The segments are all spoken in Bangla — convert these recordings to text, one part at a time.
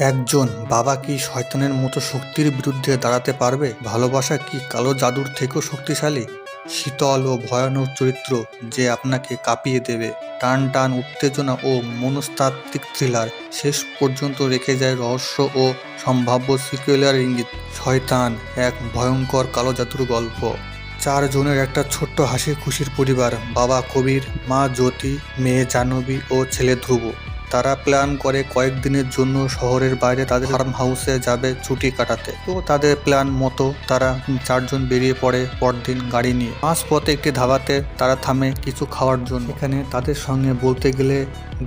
একজন বাবা কি শয়তানের মতো শক্তির বিরুদ্ধে দাঁড়াতে পারবে? ভালোবাসা কি কালো জাদুর থেকেও শক্তিশালী? শীতল ও ভয়ানক চরিত্র যে আপনাকে কাঁপিয়ে দেবে। টান টান উত্তেজনা ও মনস্তাত্ত্বিক থ্রিলার শেষ পর্যন্ত রেখে যায় রহস্য ও সম্ভাব্য সিকুয়েলার ইঙ্গিত। শয়তান এক ভয়ঙ্কর কালো জাদুর গল্প। চারজনের একটা ছোট্ট হাসি খুশির পরিবার। বাবা কবির, মা জ্যোতি, মেয়ে জাহ্নবী ও ছেলে ধ্রুব। তারা প্ল্যান করে কয়েকদিনের জন্য শহরের বাইরে তাদের ফার্ম হাউসে যাবে ছুটি কাটাতে। তো তাদের প্ল্যান মতো তারা চারজন বেরিয়ে পড়ে পরদিন গাড়ি নিয়ে। পথে একটি ধাবাতে তারা থামে কিছু খাওয়ার জন্য। এখানে তাদের সঙ্গে বলতে গেলে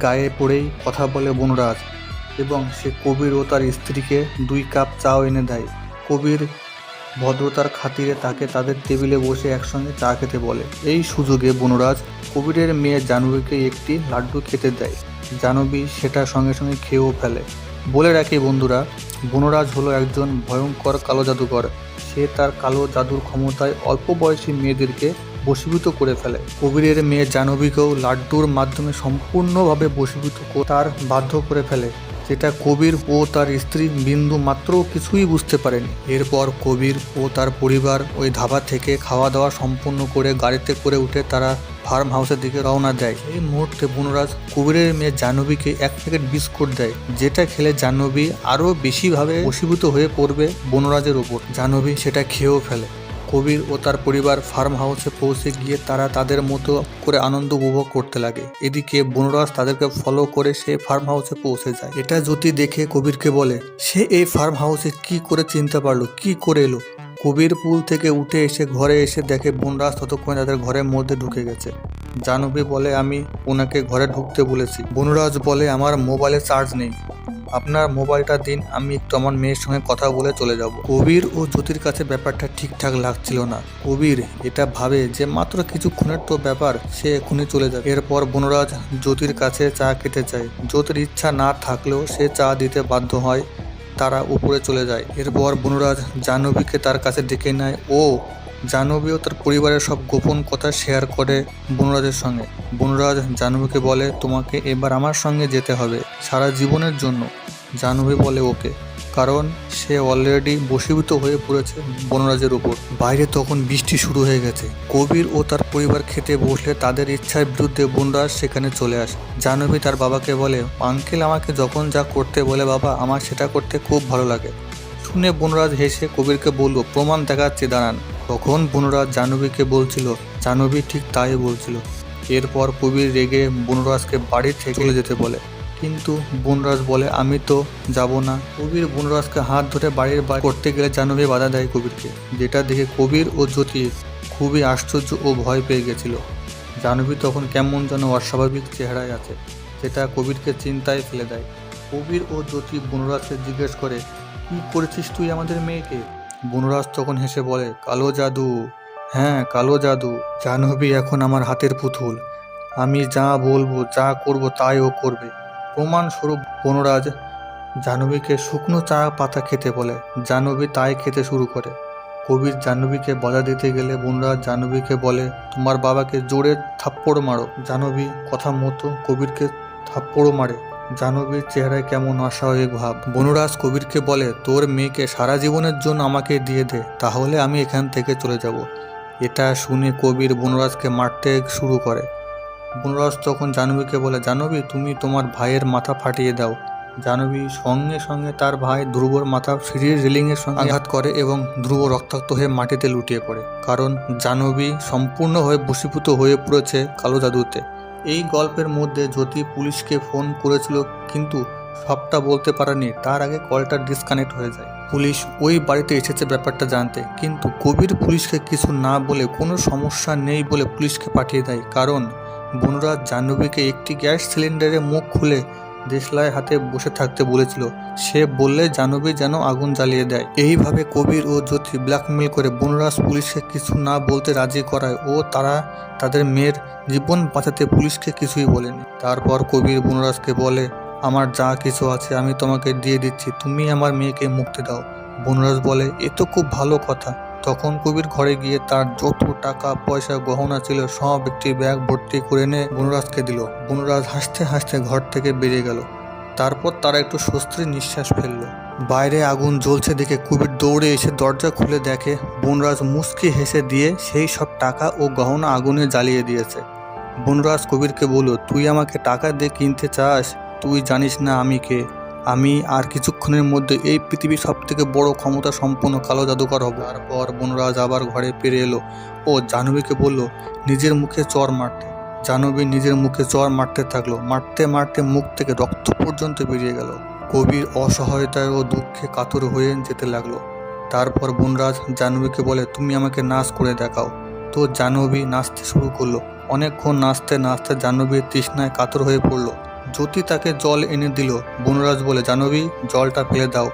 গায়ে পড়েই কথা বলে বনরাজ এবং সে কবির ও তার স্ত্রীকে দুই কাপ চাও এনে দেয়। কবির ভদ্রতার খাতিরে তাকে তাদের টেবিলে বসে একসঙ্গে চা খেতে বলে। এই সুযোগে বনরাজ কবিরের মেয়ে জাহ্নবীকে একটি লাড্ডু খেতে দেয়। জাহ্নবী সেটা সঙ্গে সঙ্গে খেয়েও ফেলে। বলে রাখি বন্ধুরা, বনরাজ হলো একজন ভয়ঙ্কর কালো জাদুকর সে তার কালো জাদুর ক্ষমতায় অল্প বয়সী মেয়েদেরকে বশীভূত করে ফেলে। কবিরের মেয়ে জাহ্নবীকেও লাড্ডুর মাধ্যমে সম্পূর্ণভাবে বশীভূত তার বাধ্য করে ফেলে। যেটা কবির ও তার স্ত্রী বিন্দু মাত্র কিছুই বুঝতে পারেনি। এরপর কবির ও তার পরিবার ওই ধাবা থেকে খাওয়া দাওয়া সম্পূর্ণ করে গাড়িতে করে উঠে তারা ফার্ম হাউসের দিকে রওনা দেয়। এই মুহূর্তে বনরাজ কবিরের মেয়ে জাহ্নবীকে এক প্যাকেট বিস্কুট দেয়, যেটা খেলে জাহ্নবী আরও বেশিভাবে বশীভূত হয়ে পড়বে বনরাজের ওপর। জাহ্নবী সেটা খেয়েও ফেলে। কবির ও তার পরিবার ফার্ম হাউসে পৌঁছে গিয়ে তারা তাদের মতো করে আনন্দ উপভোগ করতে লাগে। এদিকে বনরাজ তাদেরকে ফলো করে সে ফার্ম হাউসে পৌঁছে যায়। এটা জ্যোতি দেখে কবিরকে বলে, সে এই ফার্ম হাউসে কি করে চিনতে পারল? কি করে এলো? কবির পুল থেকে উঠে এসে ঘরে এসে দেখে বনরাজ ততক্ষণে তাদের ঘরের মধ্যে ঢুকে গেছে। জানবী বলে, আমি ওনাকে ঘরে ঢুকতে বলেছি। বনরাজ বলে, আমার মোবাইলে চার্জ নেই। আপনার মোবাইলটা দিন, আমি একটু আমার মেয়ের সঙ্গে কথা বলে চলে যাব। কবির ও জ্যোতির কাছে ব্যাপারটা ঠিকঠাক লাগছিল না। কবির এটা ভাবে যে মাত্র কিছুক্ষণের তো ব্যাপার, সে এখনই চলে যাবে। এরপর বনরাজ জ্যোতির কাছে চা খেতে চায় জ্যোতির ইচ্ছা না থাকলেও সে চা দিতে বাধ্য হয়, তারা উপরে চলে যায়। এরপর বনরাজ জাহ্নবীকে তার কাছে ডেকে নেয়, ও জাহ্নবীও তার পরিবারের সব গোপন কথা শেয়ার করে বনরাজের সঙ্গে। বনরাজ জাহ্নবীকে বলে, তোমাকে এবার আমার সঙ্গে যেতে হবে সারা জীবনের জন্য। জাহ্নবী বলে, ওকে। কারণ সে অলরেডি বশীভূত হয়ে পড়েছে বনরাজের উপর। বাইরে তখন বৃষ্টি শুরু হয়ে গেছে। কবির ও তার পরিবার খেতে বসলে তাদের ইচ্ছার বিরুদ্ধে বনরাজ সেখানে চলে আসে। জাহ্নবী তার বাবাকে বলে, আঙ্কেল আমাকে যখন যা করতে বলে বাবা, আমার সেটা করতে খুব ভালো লাগে। শুনে বনরাজ হেসে কবিরকে বলল, প্রমাণ দেখাচ্ছে, দাঁড়ান। তখন বনরাজ জাহ্নবীকে বলছিল, জাহ্নবী ঠিক তাই বলছিল। এরপর কবির রেগে বনরাজকে বাড়ি থেকে চলে যেতে বলে। কিন্তু বনরাজ বলে, আমি তো যাব না। কবির বনরাজকে হাত ধরে বাড়ির বাইরে করতে গেলে জাহ্নবী বাধা দেয় কবিরকে যেটা দেখে কবির ও জ্যোতি খুবই আশ্চর্য ও ভয় পেয়ে গেছিল। জাহ্নবী তখন কেমন যেন অস্বাভাবিক চেহারায় আছে সেটা কবিরকে চিন্তায় ফেলে দেয়। কবির ও জ্যোতি বনরাজকে জিজ্ঞেস করে, কি করেছিস তুই আমাদের মেয়েকে? বনরাজ তখন হেসে বলে, কালো জাদু। হ্যাঁ কালো জাদু। জাহ্নবী এখন আমার হাতের পুতুল। আমি যা বলব, যা করব, তাই ও করবে। প্রমাণস্বরূপ বনরাজ জাহ্নবীকে শুকনো চা পাতা খেতে বলে। জাহ্নবী তাই খেতে শুরু করে। কবির জাহ্নবীকে বাধা দিতে গেলে বনরাজ জাহ্নবীকে বলে, তোমার বাবাকে জোরে থাপ্পড় মারো। জাহ্নবী কথা মতো কবিরকে থাপ্পড় মারে। জাহ্নবীর চেহারায় কেমন অস্বাভাবিক ভাব। বনরাজ কবিরকে বলে, তোর মেয়েকে সারা জীবনের জন্য আমাকে দিয়ে দে, তাহলে আমি এখান থেকে চলে যাব। এটা শুনে কবির বনরাজকে মারতে শুরু করে। বনরাজ তখন জাহ্নবীকে বলে, জাহ্নবী, তুমি তোমার ভাইয়ের মাথা ফাটিয়ে দাও। জাহ্নবী সঙ্গে সঙ্গে তার ভাই ধ্রুবর মাথা সিঁড়ির রেলিংয়ের সঙ্গে আঘাত করে এবং ধ্রুব রক্তাক্ত হয়ে মাটিতে লুটিয়ে পড়ে। কারণ জাহ্নবী সম্পূর্ণভাবে বশীভূত হয়ে পড়েছে কালো জাদুতে। এই গল্পের মধ্যে জ্যোতি পুলিশকে ফোন করেছিল, কিন্তু সবটা বলতে পারেনি। তার আগে কলটা ডিসকানেক্ট হয়ে যায়। পুলিশ ওই বাড়িতে এসেছে ব্যাপারটা জানতে। কিন্তু কবির পুলিশকে কিছু না বলে কোনো সমস্যা নেই বলে পুলিশকে পাঠিয়ে দেয়। কারণ বনুরা জাহ্নবীকে একটি গ্যাস সিলিন্ডারে মুখ খুলে দেশলাই হাতে বসে থাকতে বলেছিল। সে বললে, জাহ্নবী যেন আগুন জ্বালিয়ে দেয়। এইভাবে কবির ও জ্যোতি ব্ল্যাকমেল করে বনরাজ পুলিশকে কিছু না বলতে রাজি করায় ও তারা তাদের মেয়ের জীবন বাঁচাতে পুলিশকে কিছুই বলেনি। তারপর কবির বনরাজকে বলে, আমার যা কিছু আছে আমি তোমাকে দিয়ে দিচ্ছি। তুমি আমার মেয়েকে মুক্তি দাও। বনরাজ বলে, এ তো খুব ভালো কথা। তখন কবির ঘরে গিয়ে তার যত টাকা, পয়সা, গহনা ছিল, সব একটি ব্যাগ ভর্তি করে এনে বনরাজকে দিল। বনরাজ হাসতে হাসতে ঘর থেকে বেরিয়ে গেল। তারপর তারা একটু স্বস্তির নিঃশ্বাস ফেলল। বাইরে আগুন জ্বলছে দেখে কবির দৌড়ে এসে দরজা খুলে দেখে বনরাজ মুচকি হেসে দিয়ে সেই সব টাকা ও গহনা আগুনে জ্বালিয়ে দিয়েছে। বনরাজ কবিরকে বলল, তুই আমাকে টাকা দিয়ে কিনতে চাস? তুই জানিস না আমি কে। আমি আর কিছুক্ষণের মধ্যে এই পৃথিবীর সব থেকে বড় ক্ষমতা সম্পন্ন কালো জাদুকর হব। তারপর বনরাজ আবার ঘরে ফিরে এলো ও জাহ্নবীকে বলল, নিজের মুখে চর মারতে। জাহ্নবী নিজের মুখে চর মারতে থাকল, মারতে মারতে মুখ থেকে রক্ত পর্যন্ত বেরিয়ে গেল। কবির অসহায়তায় ও দুঃখে কাতর হয়ে যেতে লাগল। তারপর বনরাজ জাহ্নবীকে বলে, তুমি আমাকে নাচ করে দেখাও। তো জাহ্নবী নাচতে শুরু করল। অনেকক্ষণ নাচতে নাচতে জাহ্নবীর তৃষ্ণায় কাতর হয়ে পড়ল। জ্যোতি তাকে জল এনে দিল। বনরাজ বলে, জাহ্নবী, জলটা ফেলে দাও।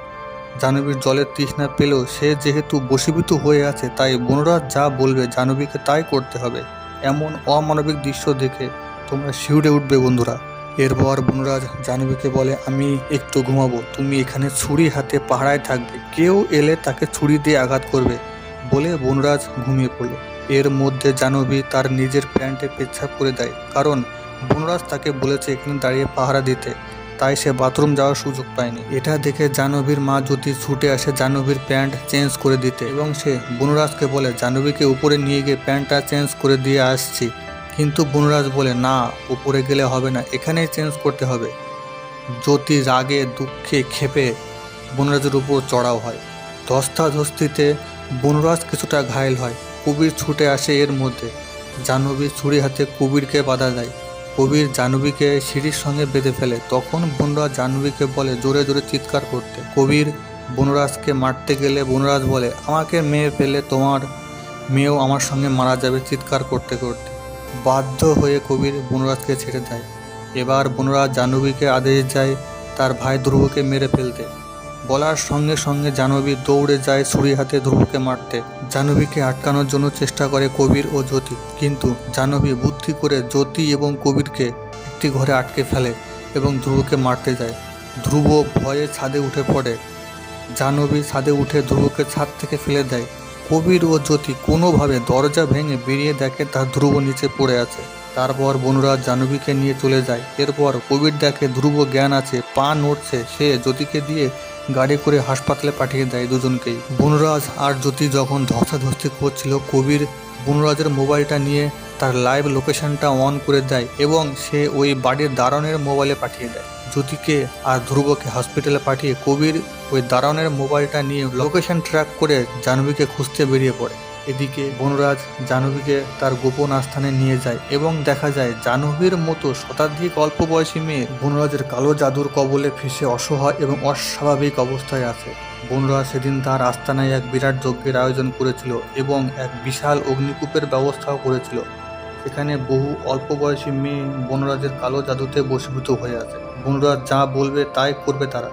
জাহ্নবীর জলের তৃষ্ণা পেলেও সে যেহেতু বশীভূত হয়ে আছে, তাই বনরাজ যা বলবে জাহ্নবীকে তাই করতে হবে। এমন অমানবিক দৃশ্য দেখে তোমরা শিউরে উঠবে বন্ধুরা। এরপর বনরাজ জাহ্নবীকে বলে, আমি একটু ঘুমাবো। তুমি এখানে ছুরি হাতে পাহারায় থাকবে। কেউ এলে তাকে ছুরি দিয়ে আঘাত করবে। বলে বনরাজ ঘুমিয়ে পড়ল। এর মধ্যে জাহ্নবী তার নিজের প্যান্টে পেচ্ছাপ করে দেয়। কারণ বনরাজ তাকে বলেছে এখানে দাঁড়িয়ে পাহারা দিতে। তাই সে বাথরুম যাওয়ার সুযোগ পায়নি। এটা দেখে জাহ্নবীর মা জ্যোতি ছুটে আসে জাহ্নবীর প্যান্ট চেঞ্জ করে দিতে। এবং সে বনরাজকে বলে, জাহ্নবীকে উপরে নিয়ে গিয়ে প্যান্টটা চেঞ্জ করে দিয়ে আসছি। কিন্তু বনরাজ বলে, না, উপরে গেলে হবে না, এখানেই চেঞ্জ করতে হবে। জ্যোতি রাগে, দুঃখে ক্ষেপে বনরাজের উপর চড়াও হয়। ধস্তাধস্তিতে বনরাজ কিছুটা ঘায়েল হয়। কবির ছুটে আসে এর মধ্যে। জাহ্নবী ছুরি হাতে কবিরকে বাধা দেয়। কবির জাহ্নবীকে সিঁড়ির সঙ্গে বেঁধে ফেলে। তখন বনরাজ জাহ্নবীকে বলে, জোরে জোরে চিৎকার করতে। কবির বনরাজকে মারতে গেলে বনরাজ বলে, আমাকে মেয়ে ফেলে তোমার মেয়েও আমার সঙ্গে মারা যাবে চিৎকার করতে করতে। বাধ্য হয়ে কবির বনরাজকে ছেড়ে দেয় এবার বনরাজ জাহ্নবীকে আদেশ যায় তার ভাই ধ্রুবকে মেরে ফেলতে। বলার সঙ্গে সঙ্গে জাহ্নবী দৌড়ে যায় ছুরি হাতে ধ্রুবকে মারতে। জাহ্নবীকে আটকানোর জন্য চেষ্টা করে কবির ও জ্যোতি। কিন্তু জাহ্নবী বুদ্ধি করে জ্যোতি এবং কবিরকে একটি ঘরে আটকে ফেলে এবং ধ্রুবকে মারতে যায়। ধ্রুব ভয়ে ছাদে উঠে পড়ে। জাহ্নবী ছাদে উঠে ধ্রুবকে ছাদ থেকে ফেলে দেয়। কবির ও জ্যোতি কোনোভাবে দরজা ভেঙে বেরিয়ে দেখে তার ধ্রুব নিচে পড়ে আছে। তারপর বনুরাজ জাহ্নবীকে নিয়ে চলে যায়। এরপর কবির দেখে ধ্রুব জ্ঞান আছে, পা নড়ছে। সে জ্যোতিকে দিয়ে গাড়ি করে হাসপাতালে পাঠিয়ে দেয় দুজনকেই। বনরাজ আর জ্যোতি যখন ধস্তাধস্তি করছিল, কবির বনরাজের মোবাইলটা নিয়ে তার লাইভ লোকেশনটা অন করে দেয় এবং সে ওই বাড়ির দারণের মোবাইলে পাঠিয়ে দেয়। জ্যোতিকে আর ধ্রুবকে হসপিটালে পাঠিয়ে কবির ওই দারণের মোবাইলটা নিয়ে লোকেশন ট্র্যাক করে জাহ্নবীকে খুঁজতে বেরিয়ে পড়ে। এদিকে বনরাজ জাহ্নবীকে তার গোপন আস্থানে নিয়ে যায় এবং দেখা যায় জাহ্নবীর মতো শতাধিক অল্প বয়সী মেয়ে বনরাজের কালো জাদুর কবলে ফেসে অসহায় এবং অস্বাভাবিক অবস্থায় আছে। বনরাজ সেদিন তার আস্তানায় এক বিরাট যজ্ঞের আয়োজন করেছিল এবং এক বিশাল অগ্নিকূপের ব্যবস্থাও করেছিল। সেখানে বহু অল্প বয়সী মেয়ে বনরাজের কালো জাদুতে বসীভূত হয়ে আছে। বনরাজ যা বলবে তাই করবে তারা।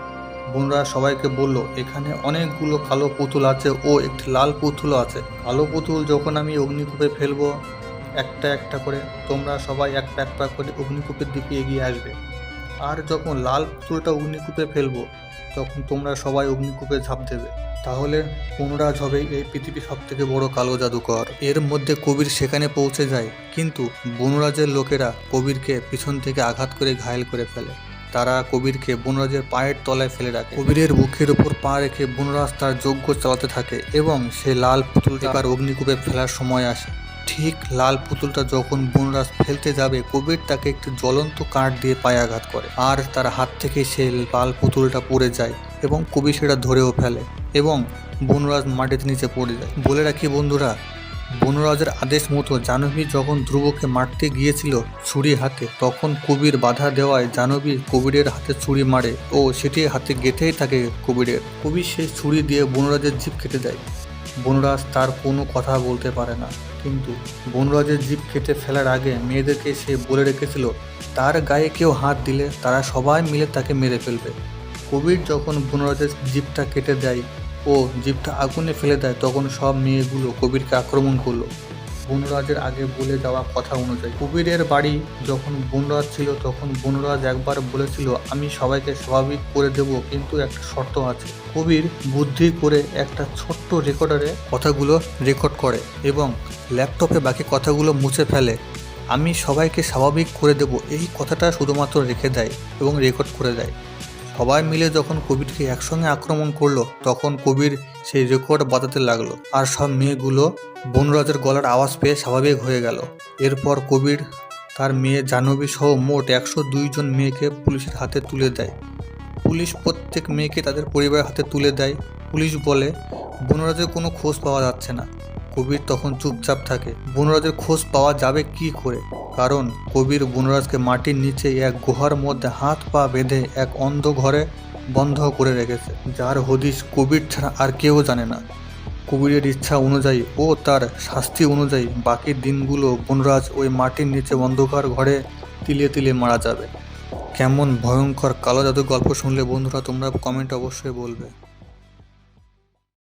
বনরাজ সবাইকে বলল, এখানে অনেকগুলো কালো পুতুল আছে ও একটি লাল পুতুলও আছে। কালো পুতুল যখন আমি অগ্নিকূপে ফেলব, একটা একটা করে তোমরা সবাই একটা প্যাক করে অগ্নিকূপের দিকে এগিয়ে আসবে। আর যখন লাল পুতুলটা অগ্নিকূপে ফেলব, তখন তোমরা সবাই অগ্নিকূপে ঝাঁপ দেবে। তাহলে বনরাজ হবে এই পৃথিবীর সব থেকে বড় কালো জাদুকর। এর মধ্যে কবির সেখানে পৌঁছে যায়, কিন্তু বনরাজের লোকেরা কবিরকে পিছন থেকে আঘাত করে ঘায়েল করে ফেলে। তারা কবিরকে বনরাজের পায়ের তলায় ফেলে রাখে। কবিরের বুকের উপর পা রেখে বনরাজ তার যজ্ঞ চালাতে থাকে এবং সে লাল পুতুলটা এবার অগ্নিকূপে ফেলার সময় আসে। ঠিক লাল পুতুলটা যখন বনরাজ ফেলতে যাবে, কবির তাকে একটি জ্বলন্ত কাঠ দিয়ে পায়ে আঘাত করে। আর তার হাত থেকে সে লাল পুতুলটা পড়ে যায় এবং কবি সেটা ধরেও ফেলে এবং বনরাজ মাটিতে নিচে পড়ে যায়। বলে রাখি বন্ধুরা বনরাজের আদেশ মতো জাহ্নবী যখন ধ্রুবকে মারতে গিয়েছিল ছুরি হাতে, তখন কবির বাধা দেওয়ায় জাহ্নবী কবিরের হাতে ছুরি মারে ও সেটি হাতে গেঁথেই থাকে কবিরের। কবির সেই ছুরি দিয়ে বনরাজের জিভ কেটে দেয়। বনরাজ তার কোনো কথা বলতে পারে না। কিন্তু বনরাজের জিভ কেটে ফেলার আগে মেয়েদেরকে সে বলে রেখেছিল, তার গায়ে কেউ হাত দিলে তারা সবাই মিলে তাকে মেরে ফেলবে। কবির যখন বনরাজের জিভটা কেটে দেয় ও জিভটা আগুনে ফেলে দেয়, তখন সব মেয়েগুলো কবিরকে আক্রমণ করল। বনরাজের আগে বলে যাওয়া কথা অনুযায়ী। কবিরের বাড়ি যখন বনরাজ ছিল, তখন বনরাজ একবার বলেছিল, আমি সবাইকে স্বাভাবিক করে দেব, কিন্তু একটা শর্ত আছে। কবির বুদ্ধি করে একটা ছোট্ট রেকর্ডারে কথাগুলো রেকর্ড করে এবং ল্যাপটপে বাকি কথাগুলো মুছে ফেলে। আমি সবাইকে স্বাভাবিক করে দেব, এই কথাটা শুধুমাত্র রেখে দেয় এবং রেকর্ড করে দেয়। সবাই মিলে যখন কবিরকে একসঙ্গে আক্রমণ করল, তখন কবির সেই রেকর্ড বাজাতে লাগল। আর সব মেয়েগুলো বনরাজের গলার আওয়াজ পেয়ে স্বাভাবিক হয়ে গেল। এরপর কবির, তার মেয়ে জাহ্নবী সহ মোট একশো জন মেয়েকে পুলিশের হাতে তুলে দেয়। পুলিশ প্রত্যেক মেয়েকে তাদের পরিবারের হাতে তুলে দেয়। পুলিশ বলে, বনরাজের কোনো খোঁজ পাওয়া যাচ্ছে না। কবির তখন চুপচাপ থাকে। বনরাজের খোঁজ পাওয়া যাবে কি করে? কারণ কবির বনরাজকে মাটির নিচে এক গুহার মধ্যে হাত পা বেঁধে এক অন্ধ ঘরে বন্ধ করে রেখেছে। যার হদিশ কবির ছাড়া আর কেউ জানে না। কবিরের ইচ্ছা অনুযায়ী ও তার শাস্তি অনুযায়ী বাকি দিনগুলো বনরাজ ওই মাটির নিচে অন্ধকার ঘরে তিলে তিলে মারা যাবে। কেমন ভয়ঙ্কর কালো জাদু গল্প শুনলে বন্ধুরা, তোমরা কমেন্ট অবশ্যই বলবে।